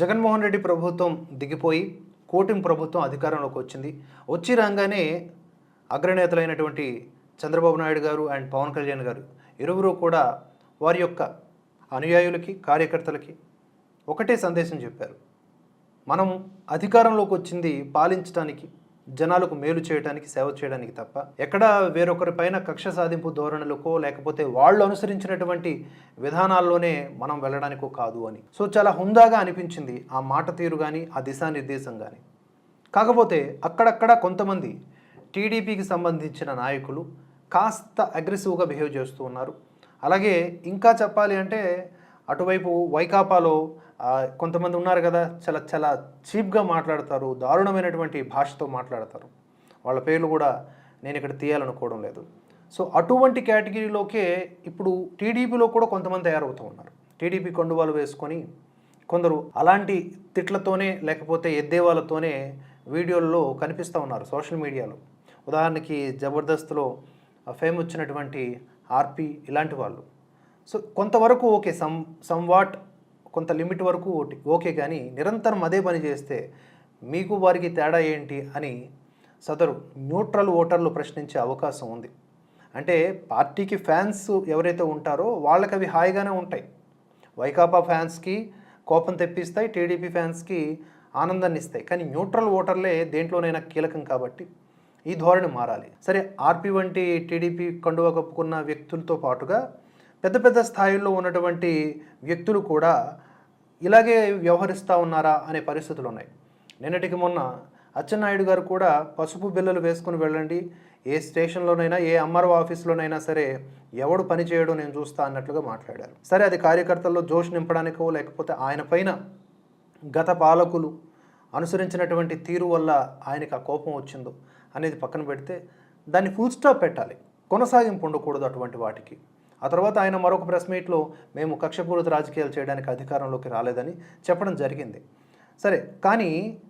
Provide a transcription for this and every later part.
జగన్మోహన్ రెడ్డి ప్రభుత్వం దిగిపోయి కూటమి ప్రభుత్వం అధికారంలోకి వచ్చింది. వచ్చి రాగానే అగ్రనేతలైనటువంటి చంద్రబాబు నాయుడు గారు అండ్ పవన్ కళ్యాణ్ గారు ఇరువురు కూడా వారి యొక్క అనుయాయులకి కార్యకర్తలకి ఒకటే సందేశం చెప్పారు. మనం అధికారంలోకి వచ్చింది పాలించడానికి జనాలకు మేలు చేయడానికి సేవ చేయడానికి తప్ప ఎక్కడ వేరొకరి పైన కక్ష సాధింపు ధోరణులకో లేకపోతే వాళ్ళు అనుసరించినటువంటి విధానాల్లోనే మనం వెళ్ళడానికో కాదు అని. సో చాలా హుందాగా అనిపించింది ఆ మాట తీరు కానీ ఆ దిశానిర్దేశం కానీ కాకపోతే అక్కడక్కడ కొంతమంది టీడీపీకి సంబంధించిన నాయకులు కాస్త అగ్రెసివ్గా బిహేవ్ చేస్తూ ఉన్నారు. అలాగే ఇంకా చెప్పాలి అంటే అటువైపు వైకాపాలో కొంతమంది ఉన్నారు కదా చాలా చాలా చీప్గా మాట్లాడతారు దారుణమైనటువంటి భాషతో మాట్లాడతారు. వాళ్ళ పేర్లు కూడా నేను ఇక్కడ తీయాలనుకోవడం లేదు. సో అటువంటి కేటగిరీలోకే ఇప్పుడు టీడీపీలో కూడా కొంతమంది తయారవుతూ ఉన్నారు. టీడీపీ కొండువాలు వేసుకొని కొందరు అలాంటి తిట్లతోనే లేకపోతే ఎద్దేవాళ్ళతోనే వీడియోల్లో కనిపిస్తూ ఉన్నారు సోషల్ మీడియాలో. ఉదాహరణకి జబర్దస్త్లో ఫేమ్ వచ్చినటువంటి ఆర్పి ఇలాంటి వాళ్ళు. సో కొంతవరకు ఓకే సమ్ సమ్ వాట్ కొంత లిమిట్ వరకు ఓకే కానీ నిరంతరం అదే పని చేస్తే మీకు వారికి తేడా ఏంటి అని సదరు న్యూట్రల్ ఓటర్లు ప్రశ్నించే అవకాశం ఉంది. అంటే పార్టీకి ఫ్యాన్స్ ఎవరైతే ఉంటారో వాళ్ళకి అవి హాయిగానే ఉంటాయి. వైకాపా ఫ్యాన్స్కి కోపం తెప్పిస్తాయి టీడీపీ ఫ్యాన్స్కి ఆనందాన్ని ఇస్తాయి. కానీ న్యూట్రల్ ఓటర్లే దేంట్లోనైనా కీలకం కాబట్టి ఈ ధోరణి మారాలి. సరే ఆర్పి వంటి టీడీపీ కండువా కప్పుకున్న వ్యక్తులతో పాటుగా పెద్ద పెద్ద స్థాయిల్లో ఉన్నటువంటి వ్యక్తులు కూడా ఇలాగే వ్యవహరిస్తూ ఉన్నారా అనే పరిస్థితులు ఉన్నాయి. నిన్నటికి మొన్న అచ్చెన్నాయుడు గారు కూడా పసుపు బిల్లలు వేసుకుని వెళ్ళండి. ఏ స్టేషన్లోనైనా ఏ అమ్మరవ ఆఫీస్లోనైనా సరే ఎవడు పని చేయడం నేను చూస్తా అన్నట్లుగా మాట్లాడారు. సరే అది కార్యకర్తల్లో జోష్ నింపడానికో లేకపోతే ఆయన పైన గత పాలకులు అనుసరించినటువంటి తీరు వల్ల ఆయనకు ఆ కోపం వచ్చిందో అనేది పక్కన పెడితే దాన్ని ఫుల్ స్టాప్ పెట్టాలి. కొనసాగింపు ఉండకూడదు అటువంటి వాటికి. ఆ తర్వాత ఆయన మరొక ప్రెస్ మీట్లో మేము కక్షపూరిత రాజకీయాలు చేయడానికి అధికారంలోకి రాలేదని చెప్పడం జరిగింది. సరే కానీ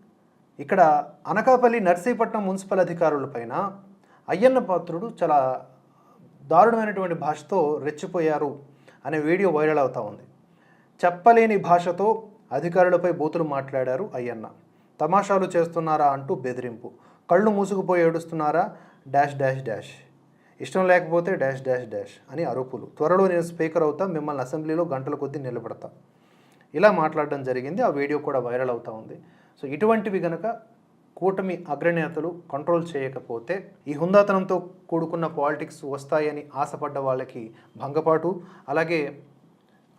ఇక్కడ అనకాపల్లి నర్సీపట్నం మున్సిపల్ అధికారులపైన అయ్యన్న పాత్రుడు చాలా దారుణమైనటువంటి భాషతో రెచ్చిపోయారు అనే వీడియో వైరల్ అవుతూ ఉంది. చెప్పలేని భాషతో అధికారులపై బూతులు మాట్లాడారు అయ్యన్న. తమాషాలు చేస్తున్నారా అంటూ బెదిరింపు. కళ్ళు మూసుకుపోయి ఏడుస్తున్నారా? Dash dash dash. ఇష్టం లేకపోతే డాష్ డాష్ డాష్ అని అరుపులు. త్వరలో నేను స్పీకర్ అవుతా మిమ్మల్ని అసెంబ్లీలో గంటల కొద్దీ నిలబడతా. ఇలా మాట్లాడడం జరిగింది. ఆ వీడియో కూడా వైరల్ అవుతా ఉంది. సో ఇటువంటివి గనక కూటమి అగ్రనేతలు కంట్రోల్ చేయకపోతే ఈ హుందాతనంతో కూడుకున్న పాలిటిక్స్ వస్తాయని ఆశపడ్డ వాళ్ళకి భంగపాటు అలాగే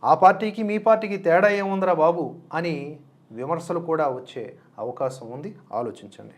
ఆ పార్టీకి మీ పార్టీకి తేడా ఏముందిరా బాబు అని విమర్శలు కూడా వచ్చే అవకాశం ఉంది. ఆలోచించండి.